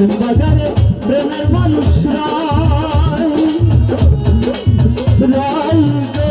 প্রেম বাজারে প্রেমের মানুষ রাই রাই গো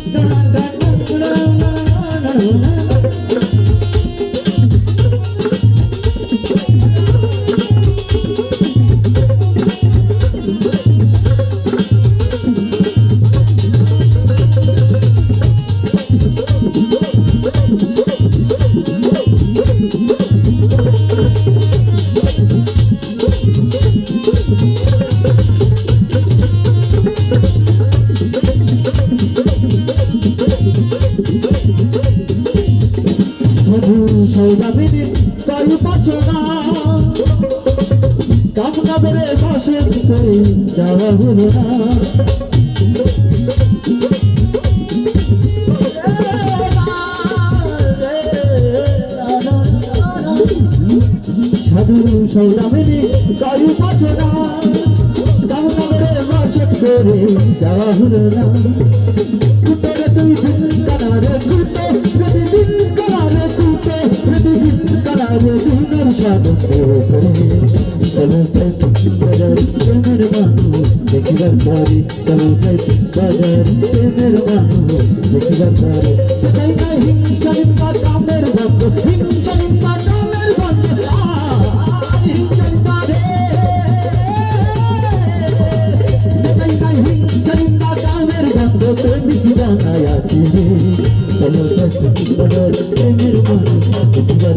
মধু সৌদামিনী বায়ু পাচনা কামনা বেড়ে বসে যাওয়া হলো না। সাধু সৌদামিনী বায়ু পাচনা কামনা বেড়ে বসে করে যাওয়া হলো না কুটরে তুই দিন কানারে কুটে প্রতিদিন কানারে কুটে প্রতিদিন কানারে দিনের সাধু চলো যাই বাজার প্রেমের মানুষ দেখিবার পরে চলো যাই বাজার প্রেমের মানুষ দেখিবার পরে যাই না হিংসা নিন্দা